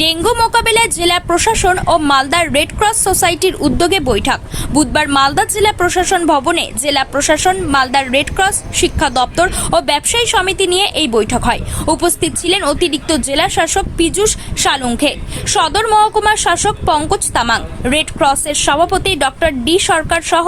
Dengue মোকাবিলায় জেলা প্রশাসন ও মালদার রেড ক্রস সোসাইটির উদ্যোগে বৈঠক। বুধবার মালদা জেলা প্রশাসন ভবনে জেলা প্রশাসন মালদার রেড ক্রস শিক্ষা দপ্তর ও ব্যবসায়ী সমিতি নিয়ে এই বৈঠক হয়। উপস্থিত ছিলেন অতিরিক্ত জেলা শাসক পীযূষ সালুঙ্খে, সদর মহকুমার শাসক পঙ্কজ তামাং, রেড ক্রসের সভাপতি ডক্টর ডি সরকার সহ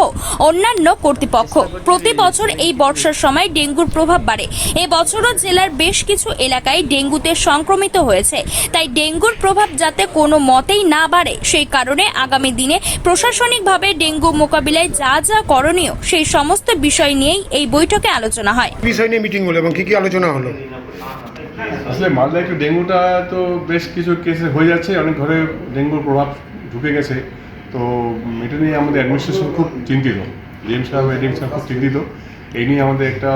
অন্যান্য কর্তৃপক্ষ। প্রতি বছর এই বর্ষার সময় ডেঙ্গুর প্রভাব বাড়ে। এবছরও জেলার বেশ কিছু এলাকায় ডেঙ্গুতে সংক্রমিত হয়েছে। তাই ডেঙ্গুর প্রভাব যাতে কোনো মতেই না বাড়ে সেই কারণে আগামী দিনে প্রশাসনিকভাবে ডেঙ্গু মোকাবিলায় যা যা করণীয় সেই সমস্ত বিষয় নিয়েই এই বৈঠকে আলোচনা হয়। বিষয় নিয়ে মিটিং হলো এবং কি কি আলোচনা হলো? আসলে মালদা একটু ডেঙ্গুটা তো বেশ কিছু কেসে হয়ে যাচ্ছে অনেক ঘরে ডেঙ্গুর প্রভাব ঢুকে গেছে। তো এটা নিয়ে আমাদের অ্যাডমিনিস্ট্রেশন খুব চিন্তিত ডিএম সাহেব এডিএম সাহেব খুব চিন্তিত। এই নিয়ে আমাদের একটা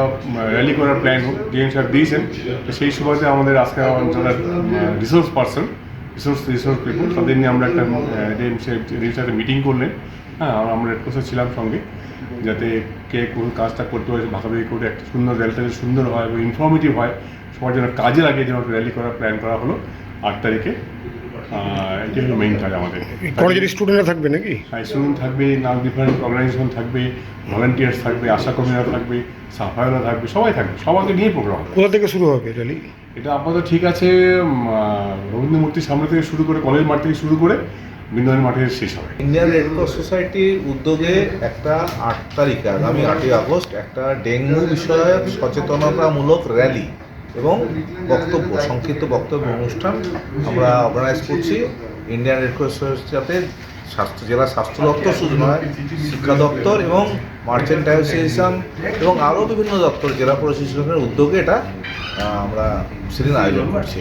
র্যালি করার প্ল্যান ডিএম সাহেব দিয়েছেন। তো সেই সময়তে আমাদের আজকে যারা resource person resource resource people তাদের নিয়ে আমরা একটা ডিএম মিটিং করলেন হ্যাঁ আমরা রেড ক্রসে ছিলাম সঙ্গে যাতে কে কোন কাজটা করতে পারে ভাগাভাগি করে একটা সুন্দর র্যালিটা সুন্দর হয় এবং ইনফর্মেটিভ হয় সবার জন্য কাজে লাগে যেন র্যালি করার প্ল্যান করা হলো আট তারিখে। হলো মেইন কাজ আমাদের। কলেজের স্টুডেন্টরা থাকবে নাকি? স্টুডেন্ট থাকবে নাম ডিফারেন্ট অর্গানাইজেশন থাকবে ভলান্টিয়ার্স থাকবে আশা কর্মীরা থাকবে সাফাইরা থাকবে সবাই থাকবে সবাইকে নিয়ে প্রোগ্রাম কোথা থেকে শুরু হবে র্যালি এটা আপাতত ঠিক আছে উম, আহ, রবীন্দ্র মূর্তির সামনে থেকে শুরু করে কলেজ মাঠ থেকে শুরু করে বৃন্দাবন মাঠে শেষ হবে। ইন্ডিয়ান রেড ক্রস সোসাইটির উদ্যোগে একটা আট তারিখে আগামী আটই আগস্ট একটা ডেঙ্গু বিষয়ক সচেতনতামূলক র্যালি এবং বক্তব্য, সংক্ষিপ্ত বক্তব্য অনুষ্ঠান আমরা অর্গানাইজ করছি। ইন্ডিয়ান রেড ক্রস সোসাইটির স্বাস্থ্য, জেলা স্বাস্থ্য দপ্তর শুধু নয়, শিক্ষা দপ্তর এবং মার্চেন্ট অ্যাসোসিয়েশন এবং আরও বিভিন্ন দপ্তর, জেলা প্রশাসনের উদ্যোগে এটা আমরা সেদিন আয়োজন করছি।